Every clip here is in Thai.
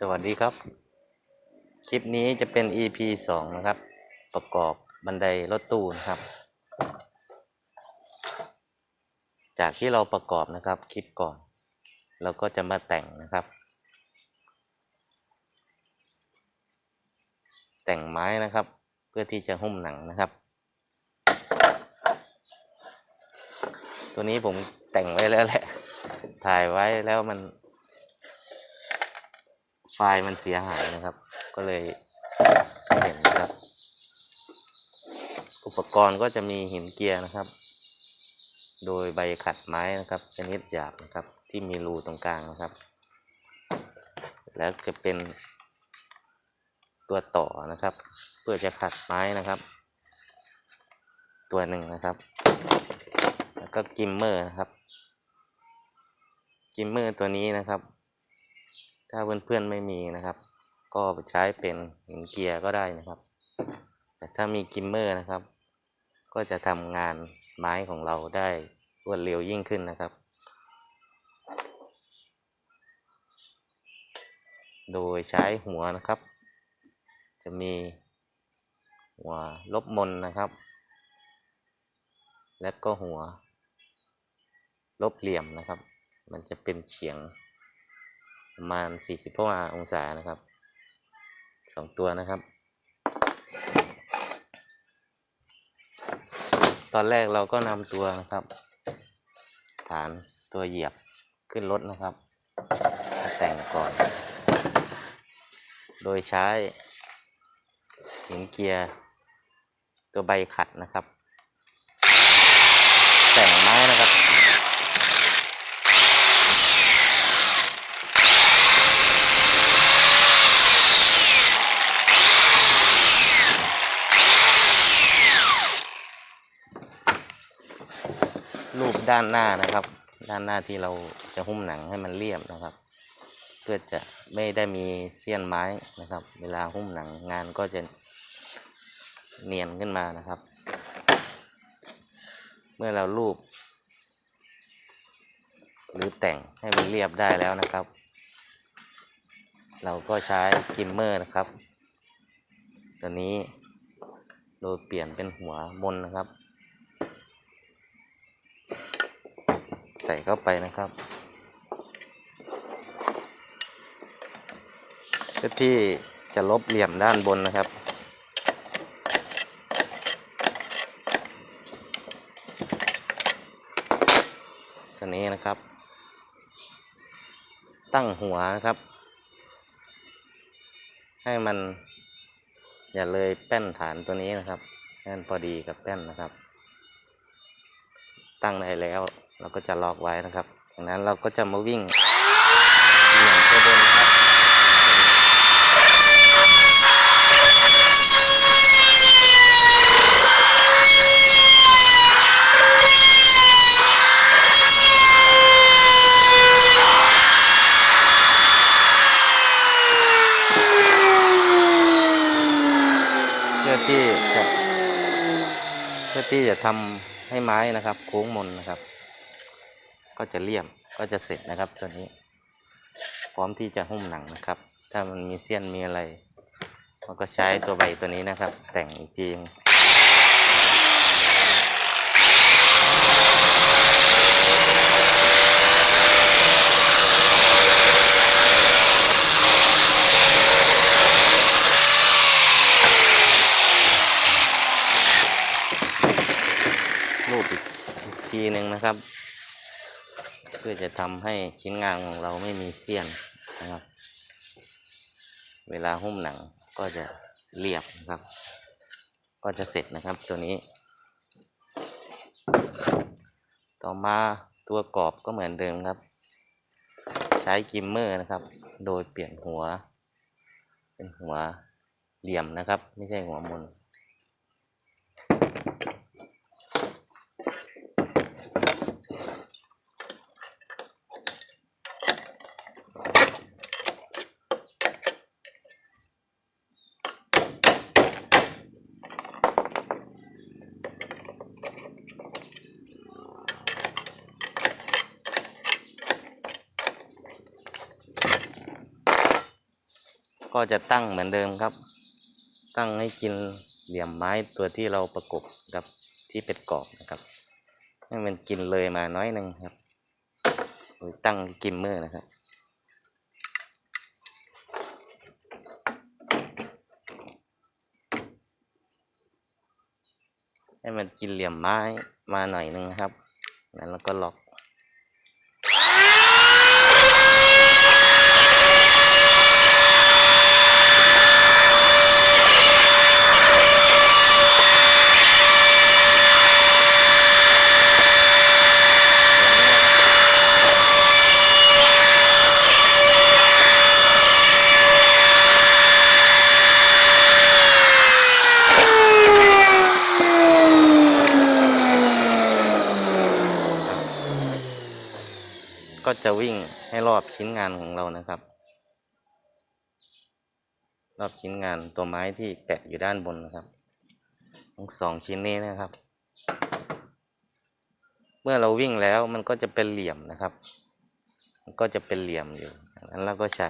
สวัสดีครับ คลิปนี้จะเป็น EP สองนะครับ ประกอบบันไดรถตู้นะครับ จากที่เราประกอบนะครับคลิปก่อน เราก็จะมาแต่งนะครับ แต่งไม้นะครับ เพื่อที่จะหุ้มหนังนะครับ ตัวนี้ผมแต่งไว้แล้วแหละ ถ่ายไว้แล้วมัน ไฟล์มันเสียหายนะครับ ก็เลยไม่เห็นนะครับ อุปกรณ์ก็จะมีหินเกียร์นะครับ โดยใบขัดไม้นะครับ ชนิดหยาบนะครับ ที่มีรูตรงกลางนะครับ แล้วจะเป็นตัวต่อนะครับ เพื่อจะขัดไม้นะครับ ตัวหนึ่งนะครับ แล้วก็กิมเมอร์นะครับ กิมเมอร์ตัวนี้นะครับ ถ้าเพื่อนๆไม่มีนะครับ ก็ใช้เป็นหินเกียร์ก็ได้นะครับ แต่ถ้ามีกิมเมอร์นะครับ ก็จะทำงานไม้ของเราได้รวดเร็วยิ่งขึ้นนะครับ โดยใช้หัวนะครับ จะมีหัวลบมนนะครับ และก็หัวลบเหลี่ยมนะครับ มันจะเป็นเฉียง ประมาณ 45 องศานะครับสองตัวนะครับ ตอนแรกเราก็นำตัวนะครับ ฐานตัวเหยียบขึ้นรถนะครับแต่งก่อน โดยใช้หินเกียร์ตัวใบขัดนะครับ แต่งไม้นะครับ รูป ด้านหน้านะครับ ด้านหน้าที่เราจะหุ้มหนังให้มันเรียบนะครับ เพื่อจะไม่ได้มีเสี้ยนไม้นะครับ เวลาหุ้มหนังงานก็จะเนียนขึ้นมานะครับ เมื่อเรารูปหรือแต่งให้มันเรียบได้แล้วนะครับ เราก็ใช้กิมเมอร์นะครับ ตัวนี้โดยเปลี่ยนเป็นหัวมนนะครับ ใส่เข้าไปนะครับเพื่อที่จะลบเหลี่ยมด้านบนนะครับ ตัวนี้นะครับ ตั้งหัวนะครับ ให้มัน อย่าเลยแป้นฐานตัวนี้นะครับให้นพอดีกับแป้นนะครับ ตั้งได้แล้วเราก็จะล็อกไว้นะครับจากนั้นเราก็จะมาวิ่งเหลี่ยมตัวบนนะครับเพื่อที่จะเพื่อที่จะทำให้ไม้นะครับ โค้งมนนะครับ ก็จะเลี่ยมก็จะเสร็จนะครับตัวนี้ พร้อมที่จะหุ้มหนังนะครับ ถ้ามันมีเสี้ยนมีอะไรเราก็ใช้ตัวใบตัวนี้นะครับ แต่งอีกทีหนึ่งรูปอีกทีหนึ่งนะครับ พื่อจะทำให้ชิ้นงานของเราไม่มีเสี้ยนนะครับ เวลาหุ้มหนังก็จะเรียบนะครับ ก็จะเสร็จนะครับตัวนี้ ต่อมาตัวกรอบก็เหมือนเดิมครับ ใช้กิมเมอร์นะครับ โดยเปลี่ยนหัว เป็นหัวเหลี่ยมนะครับ ไม่ใช่หัวมน ก็จะตั้งเหมือนเดิมครับ ตั้งให้กินเหลี่ยมไม้ตัวที่เราประกบกับที่เป็นกรอบนะครับ ให้มันกินเลยมาน้อยหนึ่งครับตั้งกิมเมอร์นะครับให้มันกินเหลี่ยมไม้มาหน่อยหนึ่งนะครับแล้วก็ล็อก จะวิ่งให้รอบชิ้นงานของเรานะครับ รอบชิ้นงานตัวไม้ที่แปะอยู่ด้านบนนะครับทั้งสองชิ้นนี้นะครับ เมื่อเราวิ่งแล้วมันก็จะเป็นเหลี่ยมนะครับ มันก็จะเป็นเหลี่ยมอยู่ดังนั้นเราก็ใช้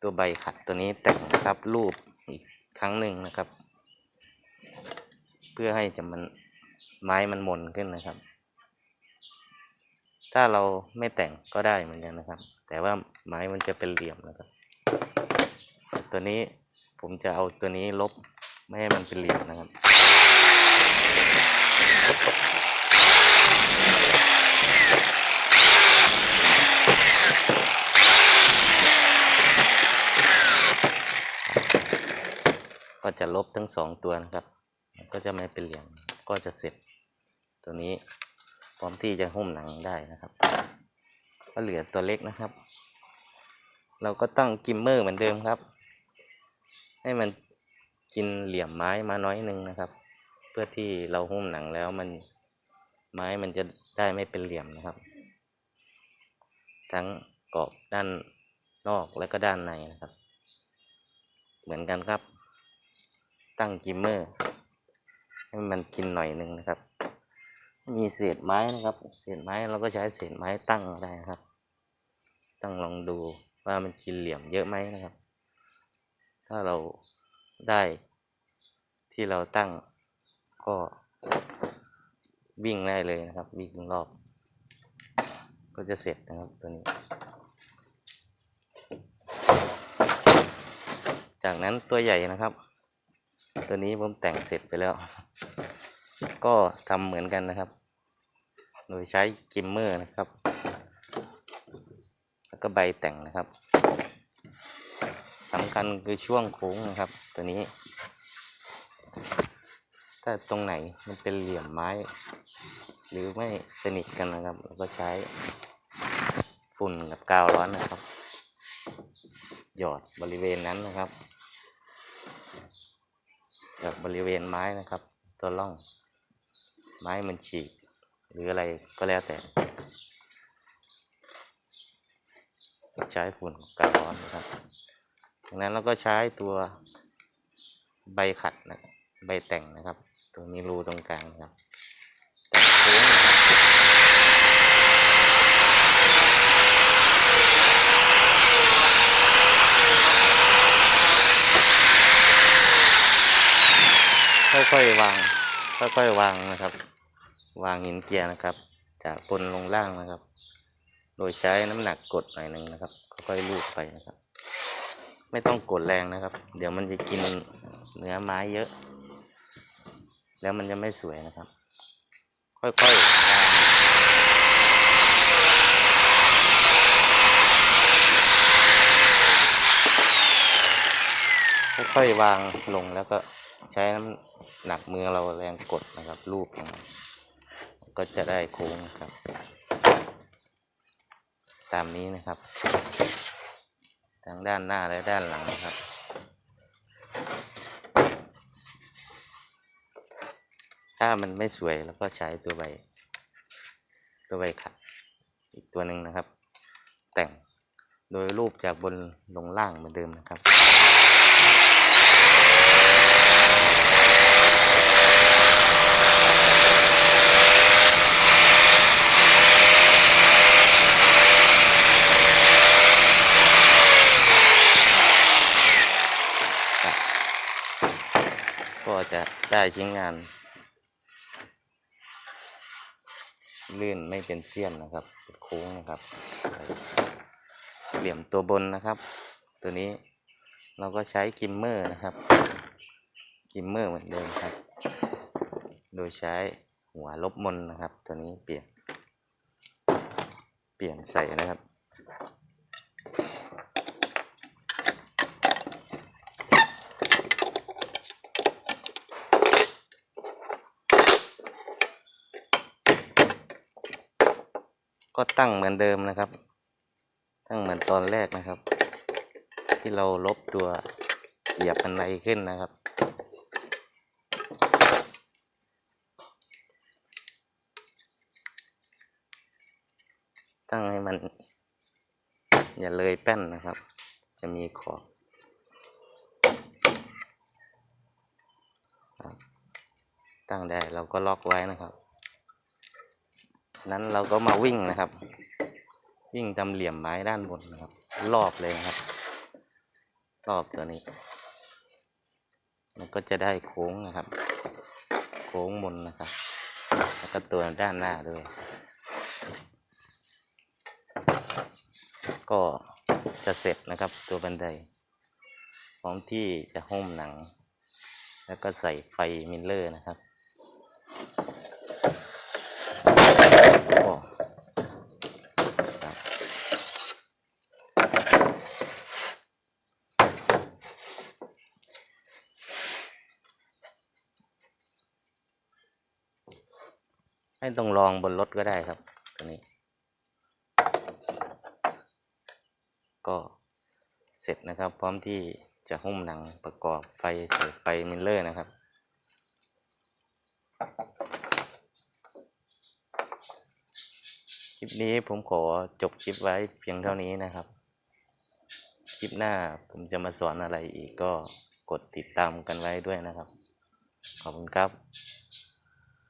ตัวใบขัดตัวนี้แต่งนะครับรูปอีกครั้งหนึ่งนะครับ เพื่อให้จะมันไม้มันมนขึ้นนะครับ ถ้าเราไม่แต่งก็ได้เหมือนกันนะครับ แต่ว่าไม้มันจะเป็นเหลี่ยมนะครับ ตัวนี้ผมจะเอาตัวนี้ลบไม่ให้มันเป็นเหลี่ยมนะครับก็จะลบทั้งสองตัวนะครับ ก็จะไม่เป็นเหลี่ยม ก็จะเสร็จตัวนี้ พร้อมที่จะหุ้มหนังได้นะครับ ก็เหลือตัวเล็กนะครับ เราก็ตั้งกิมเมอร์เหมือนเดิมครับ ให้มันกินเหลี่ยมไม้มาน้อยหนึงนะครับ เพื่อที่เราหุ้มหนังแล้วมันไม้มันจะได้ไม่เป็นเหลี่ยมนะครับ ทั้งกรอบด้านนอกและก็ด้านในนะครับ เหมือนกันครับ ตั้งกิมเมอร์ ให้มันกินหน่อยหนึงนะครับ มีเศษไม้นะครับ เศษไม้เราก็ใช้เศษไม้ตั้งได้นะครับ ตั้งลองดูว่ามันกินเหลี่ยมเยอะไหมนะครับ ถ้าเราได้ที่เราตั้งก็วิ่งได้เลยนะครับวิ่งรอบ ก็จะเสร็จนะครับตัวนี้ จากนั้นตัวใหญ่นะครับ ตัวนี้ผมแต่งเสร็จไปแล้ว ก็ทำเหมือนกันนะครับ โดยใช้กิมเมอร์นะครับ แล้วก็ใบแต่งนะครับสำคัญคือช่วงโค้งนะครับ ตัวนี้ ถ้าตรงไหนมันเป็นเหลี่ยมไม้ หรือไม่สนิทกันนะครับเราก็ใช้ฝุ่นกับกาวร้อนนะครับ หยอดบริเวณนั้นนะครับหยอดบริเวณไม้นะครับ ตัวร่อง ไม้มันฉีก หรืออะไรก็แล้วแต่ใช้ฝุ่นกาวร้อนนะครับดังนั้นเราก็ใช้ตัวใบขัดนะใบแต่งนะครับตัวมีรูตรงกลางนะครับแต่งโค้งนะครับค่อยๆวาง ค่อยๆวางนะครับ วางหินเจีย์นะครับ จากบนลงล่างนะครับ โดยใช้น้ำหนักกดหน่อยหนึ่งนะครับค่อยๆลูบไปนะครับ ไม่ต้องกดแรงนะครับ เดี๋ยวมันจะกินเนื้อไม้เยอะ แล้วมันจะไม่สวยนะครับ ค่อยๆค่อยๆวางลงแล้วก็ใช้น้ำหนักมือเราแรงกดนะครับลูบนะครับ ก็จะได้โค้งนะครับ ตามนี้นะครับ ทั้งด้านหน้าและด้านหลังนะครับ ถ้ามันไม่สวยแล้วก็ใช้ตัวใบ ตัวใบขัดอีกตัวหนึ่งนะครับ แต่งโดยรูปจากบนลงล่างเหมือนเดิมนะครับ ก็จะได้ชิ้นงาน ลื่นไม่เป็นเสี้ยนนะครับเป็นโค้งนะครับ เหลี่ยมตัวบนนะครับ ตัวนี้เราก็ใช้กิมเมอร์นะครับ กิมเมอร์เหมือนเดิมครับ โดยใช้หัวลบมนนะครับ ตัวนี้เปลี่ยน เปลี่ยนใส่นะครับ ก็ตั้งเหมือนเดิมนะครับ ตั้งเหมือนตอนแรกนะครับ ที่เราลบตัวเหยียบอันในขึ้นนะครับ ตั้งให้มัน อย่าเลยแป้นนะครับ จะมีขอบตั้งได้เราก็ล็อกไว้นะครับ นั้นเราก็มาวิ่งนะครับ วิ่งตามเหลี่ยมไม้ด้านบนนะครับ รอบเลยครับ รอบตัวนี้ มันก็จะได้โค้งนะครับ โค้งบนนะครับ แล้วก็ตัวด้านหน้าด้วย ก็จะเสร็จนะครับตัวบันได พร้อมที่จะหุ้มหนัง แล้วก็ใส่ไฟมิลเลอร์นะครับ ให้ต้องลองบนรถก็ได้ครับตัวนี้ ก็เสร็จนะครับ พร้อมที่จะหุ้มหนังประกอบไฟใส่ไฟมิลเลอร์นะครับคลิปนี้ผมขอจบคลิปไว้เพียงเท่านี้นะครับ คลิปหน้าผมจะมาสอนอะไรอีกก็กดติดตามกันไว้ด้วยนะครับ ขอบคุณครับ